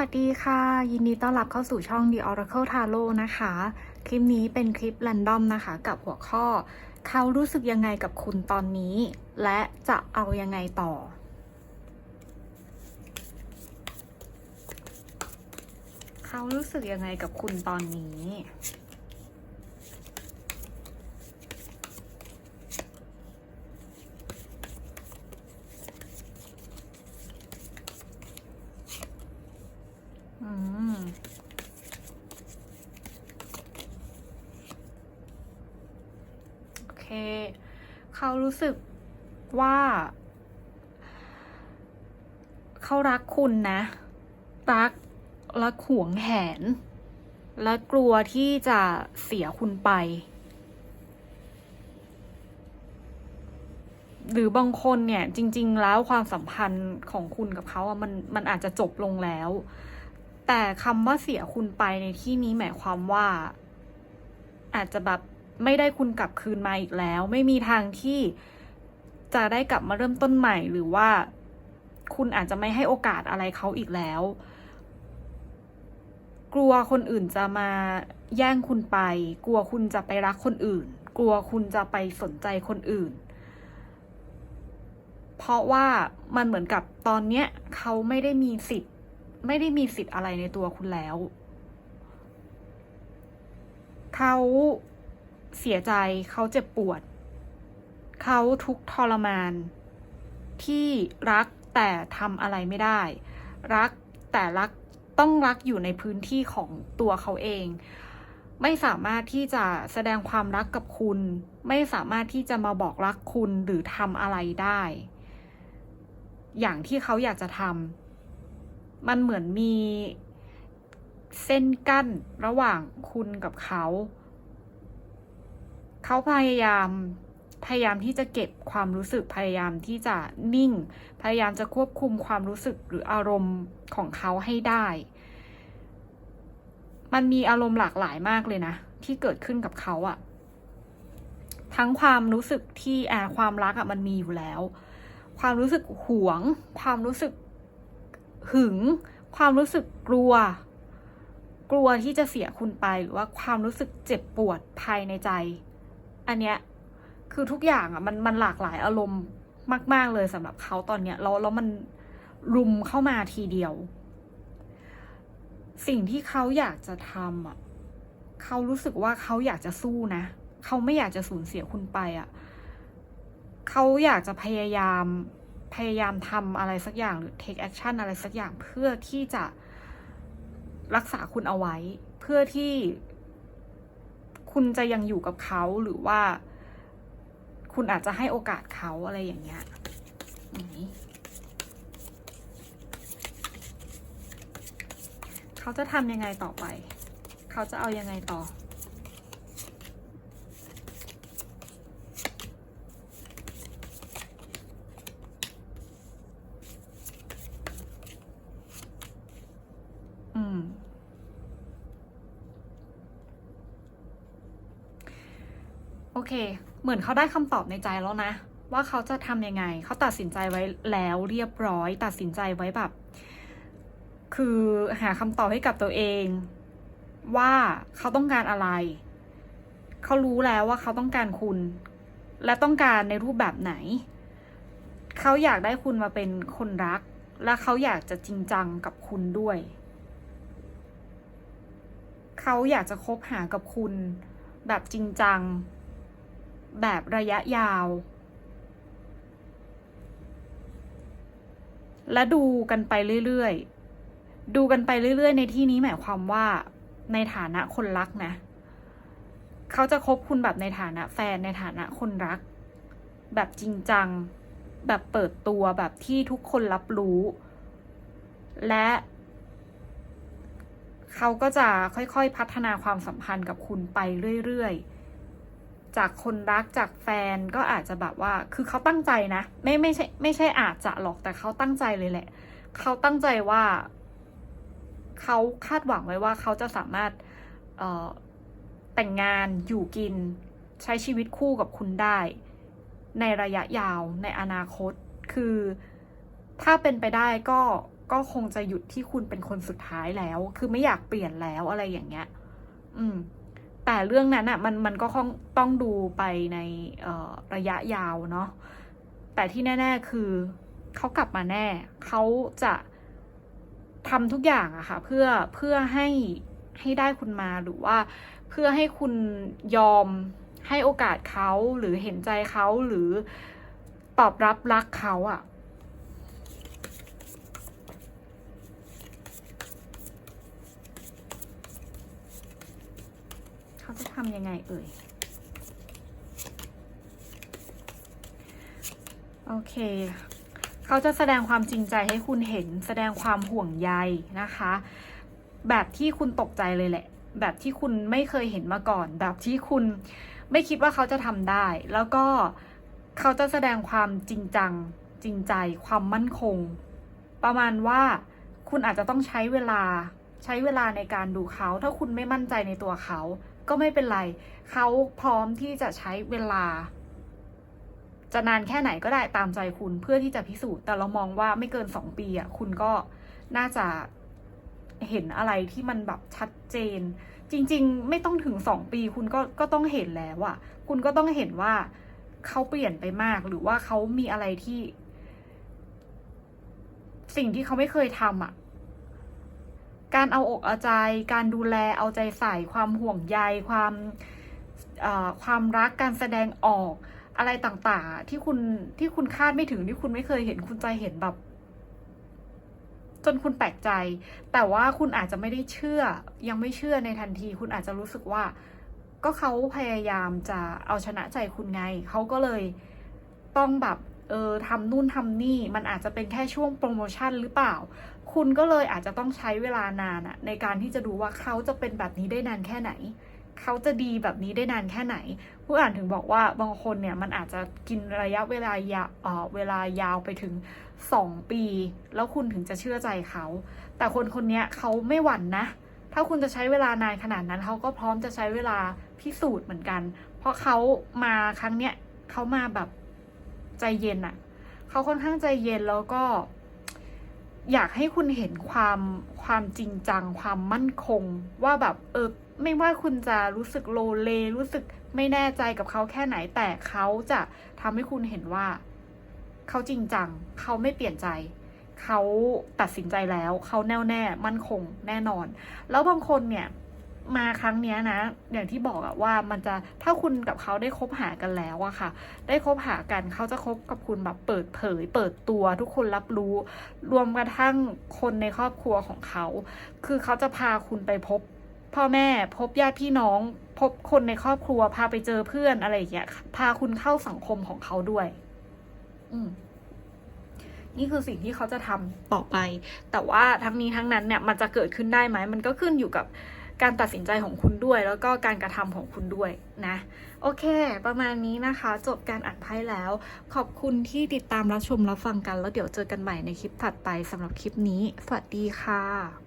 วัสดีค่ะ ยินดีต้อนรับเข้าสู่ช่อง The Oracle Tarot นะคะ คลิปนี้เป็นคลิปแรนดอมนะคะ กับหัวข้อ เขารู้สึกยังไงกับคุณตอนนี้ และจะเอายังไงต่อ เขารู้สึกยังไงกับคุณตอนนี้ เขารู้สึกว่า เขารักคุณนะ รักและหวงแหน และกลัวที่จะเสียคุณไป หรือบางคนเนี่ย จริง ๆ แล้วความสัมพันธ์ของคุณกับเขาอะมันมันอาจจะจบลงแล้ว แต่คำว่าเสียคุณไปในที่นี้หมายความว่า อาจจะแบบ ไม่ได้คุณกลับคืนมาอีกแล้ว ไม่มีทางที่จะได้กลับมาเริ่มต้นใหม่ หรือว่าคุณอาจจะไม่ให้โอกาสอะไรเขาอีกแล้ว กลัวคนอื่นจะมาแย่งคุณไป กลัวคุณจะไปรักคนอื่น กลัวคุณจะไปสนใจคนอื่น เพราะว่ามันเหมือนกับตอนเนี้ยเขาไม่ได้มีสิทธิ์ ไม่ได้มีสิทธิ์อะไรในตัวคุณแล้ว เขา เสียใจเขาเจ็บปวด เขาทุกทรมาน ที่รักแต่ทำอะไรไม่ได้ รักแต่รักต้องรักอยู่ในพื้นที่ของตัวเขาเอง ไม่สามารถที่จะแสดงความรักกับคุณ ไม่สามารถที่จะมาบอกรักคุณหรือทำอะไรได้ อย่างที่เขาอยากจะทำมันเหมือนมีเส้นกั้นระหว่างคุณกับเขา เขาพยายามพยายามที่จะเก็บความรู้สึกพยายามที่จะนิ่ง พยายามจะควบคุมความรู้สึกหรืออารมณ์ของเขาให้ได้ มันมีอารมณ์หลากหลายมากเลยนะ ที่เกิดขึ้นกับเขาอะทั้งความรู้สึกที่แอบความรักอะมันมีอยู่แล้ว ความรู้สึกหวง ความรู้สึกหึง ความรู้สึกกลัว กลัวที่จะเสียคุณไปหรือว่าความรู้สึกเจ็บปวดภายในใจ อันเนี้ยคือทุกอย่างอะมันมันหลากหลายอารมณ์มาก ๆ เลยสำหรับเขาตอนเนี้ยแล้วแล้วมันรุมเข้ามาทีเดียว สิ่งที่เขาอยากจะทำอะเขารู้สึกว่าเขาอยากจะสู้นะเขาไม่อยากจะสูญเสียคุณไปอะเขาอยากจะพยายามพยายามทำอะไรสักอย่างหรือ take action อะไรสักอย่างเพื่อที่จะรักษาคุณเอาไว้ เพื่อที่ คุณจะยังอยู่กับเขาหรือว่า คุณอาจจะให้โอกาสเขาอะไรอย่างเงี้ยเขาจะทำยังไงต่อไป เขาจะเอายังไงต่อ อืม โอ เค เหมือนเขาได้คำตอบในใจแล้วนะ ว่าเขาจะทำยังไง เขาตัดสินใจไว้แล้วเรียบร้อย ตัดสินใจไว้แบบ คือหาคำตอบให้กับตัวเอง ว่าเขาต้องการอะไร เขารู้แล้วว่าเขาต้องการคุณ และต้องการในรูปแบบไหน เขาอยากได้คุณมาเป็นคนรัก และเขาอยากจะจริงจังกับคุณด้วย เขาอยากจะคบหากับคุณแบบจริงจัง แบบระยะยาว และดูกันไปเรื่อยๆ ดูกันไปเรื่อยๆ ในที่นี้หมายความว่าในฐานะคนรักนะ เขาจะคบคุณแบบในฐานะแฟนในฐานะคนรัก แบบจริงจัง แบบเปิดตัวแบบที่ทุกคนรับรู้ และเขาก็จะค่อยๆ พัฒนาความสัมพันธ์กับคุณไปเรื่อย ๆ จากคนรักจากแฟนก็อาจจะแบบว่า คือเขาตั้งใจนะ ไม่ไม่ใช่ไม่ใช่อาจจะหรอกแต่เขาตั้งใจเลยแหละ เขาตั้งใจว่า เขาคาดหวังไว้ว่าเขาจะสามารถแต่งงานอยู่กิน ใช้ชีวิตคู่กับคุณได้ ในระยะยาวในอนาคต คือถ้าเป็นไปได้ก็ก็คงจะหยุดที่คุณเป็นคนสุดท้ายแล้ว คือไม่อยากเปลี่ยนแล้วอะไรอย่างเงี้ย อืม แต่เรื่องนั้นอะมันมันก็ต้องต้องดูไปในระยะยาวเนาะแต่ที่แน่ ๆ คือเขากลับมาแน่ เขาจะทำทุกอย่างอะค่ะ เพื่อเพื่อให้ให้ได้คุณมาหรือว่าเพื่อให้คุณยอมให้โอกาสเขาหรือเห็นใจเขาหรือตอบรับรักเขาอะ เขาจะ ทำยังไงเอ่ย โอเค เขาจะแสดงความจริงใจให้คุณเห็น แสดงความห่วงใยนะคะ แบบที่คุณตกใจเลยแหละ แบบที่คุณไม่เคยเห็นมาก่อน แบบที่คุณไม่คิดว่าเขาจะทำได้ แล้วก็เขาจะแสดงความจริงจัง จริงใจ ความมั่นคง ประมาณว่าคุณอาจจะต้องใช้เวลาใช้เวลาในการดูเขา ถ้าคุณไม่มั่นใจในตัวเขา ก็ไม่เป็นไร เขาพร้อมที่จะใช้เวลา จะนานแค่ไหนก็ได้ตามใจคุณเพื่อที่จะพิสูจน์ แต่เรามองว่าไม่เกินสองปีอะคุณก็น่าจะเห็นอะไรที่มันแบบชัดเจน จริง ๆ ไม่ต้องถึงสองปี คุณก็ก็ต้องเห็นแล้วอะคุณก็ต้องเห็นว่าเขาเปลี่ยนไปมากหรือว่าเขามีอะไรที่ สิ่งที่เขาไม่เคยทำอะ การเอาอกเอาใจ การดูแลเอาใจใส่ความห่วงใยความความรักการแสดงออกอะไรต่างๆ ที่คุณที่คุณคาดไม่ถึงที่คุณไม่เคยเห็นคุณจะเห็นแบบ จนคุณแปลกใจ แต่ว่าคุณอาจจะไม่ได้เชื่อ ยังไม่เชื่อในทันที คุณอาจจะรู้สึกว่า ก็เขาพยายามจะเอาชนะใจคุณไงเขาก็เลยต้องแบบ เออทำนู่นทำนี่ มันอาจจะเป็นแค่ช่วงโปรโมชั่นหรือเปล่า คุณก็เลยอาจจะต้องใช้เวลานานอะในการที่จะดูว่าเขาจะเป็นแบบนี้ได้นานแค่ไหน เขาจะดีแบบนี้ได้นานแค่ไหน ผู้อ่านถึงบอกว่าบางคนเนี่ยมันอาจจะกินระยะเวลายาเออเวลายาวไปถึงสองปี แล้วคุณถึงจะเชื่อใจเขา แต่คนคนนี้เขาไม่หวั่นนะ ถ้าคุณจะใช้เวลานานขนาดนั้นเขาก็พร้อมจะใช้เวลาพิสูจน์เหมือนกัน เพราะเขามาครั้งเนี้ยเขามาแบบ ใจเย็นอะเขาค่อนข้างใจเย็นแล้วก็ อยากให้คุณเห็นความความจริงจัง ความมั่นคง ว่าแบบเออไม่ว่าคุณจะรู้สึกโลเล รู้สึกไม่แน่ใจกับเขาแค่ไหนแต่เขาจะทำให้คุณเห็นว่า เขาจริงจัง เขาไม่เปลี่ยนใจ เขาตัดสินใจแล้ว เขาแน่วแน่มั่นคงแน่นอน แล้วบางคนเนี่ย มาครั้งนี้นะ อย่างที่บอกอะว่ามันจะถ้าคุณกับเขาได้คบหากันแล้วอะค่ะ ได้คบหากันเขาจะคบกับคุณแบบเปิดเผย เปิดตัวทุกคนรับรู้ รวมกระทั่งคนในครอบครัวของเขา คือเขาจะพาคุณไปพบพ่อแม่พบญาติพี่น้อง พบคนในครอบครัว พาไปเจอเพื่อนอะไรอย่างเงี้ยพาคุณเข้าสังคมของเขาด้วย อืมนี่คือสิ่งที่เขาจะทำต่อไป แต่ว่าทั้งนี้ทั้งนั้นเนี่ย มันจะเกิดขึ้นได้ไหม มันก็ขึ้นอยู่กับ การตัดสินใจของคุณด้วย แล้วก็การกระทำของคุณด้วยนะ โอเค ประมาณนี้นะคะ จบการอ่านไพ่แล้ว ขอบคุณที่ติดตามรับชมรับฟังกัน แล้วเดี๋ยวเจอกันใหม่ในคลิปถัดไปสำหรับคลิปนี้ สวัสดีค่ะ